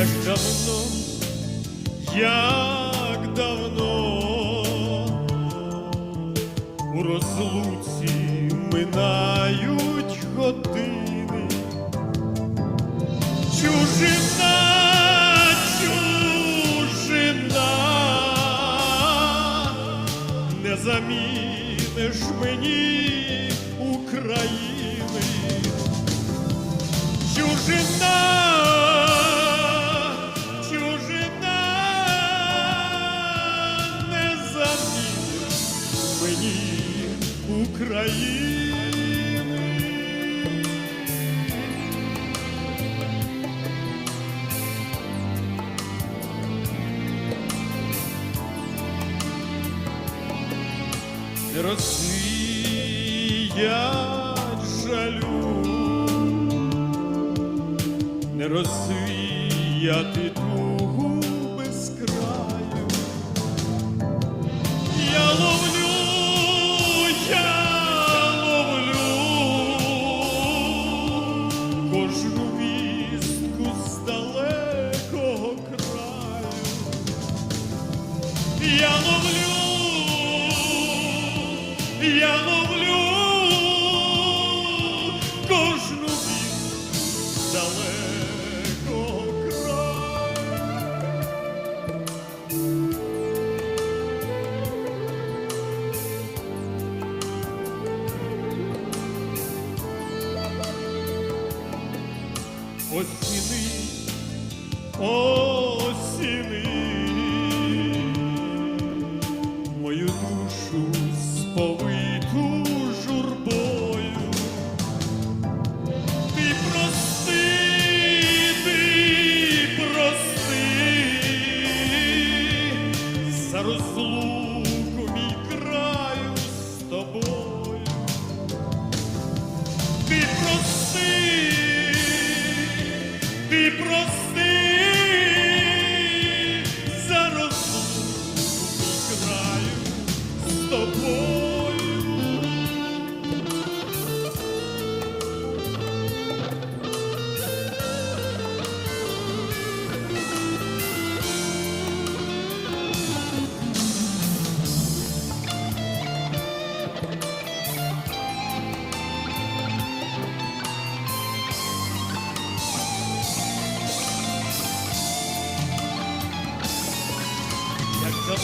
Як давно, як давно у розлуці минають години, чужина, чужина, не заміниш мені України. Чужина, України. Розвіять жалю не розвіяти тугу без краю. Я ловлю, Я ловлю, я ловлю кожну вістку з далекого краю. Осіни, осіни,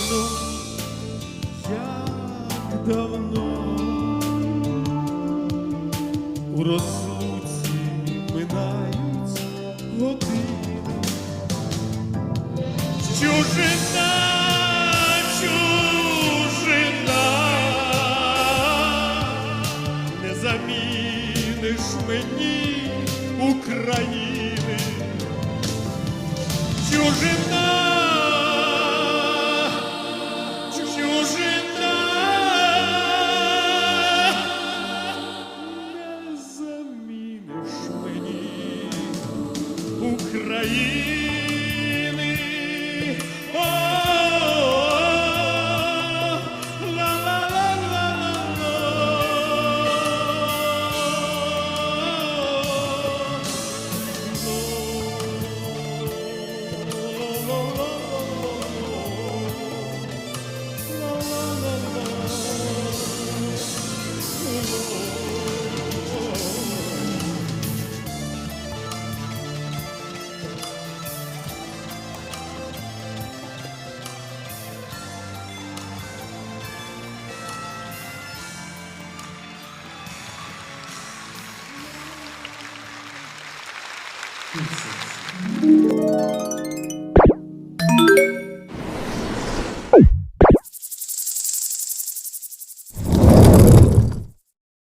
давно, як давно у розлуці минають години. Чужина, чужина, не заміниш мені України. Чужина, України. 15.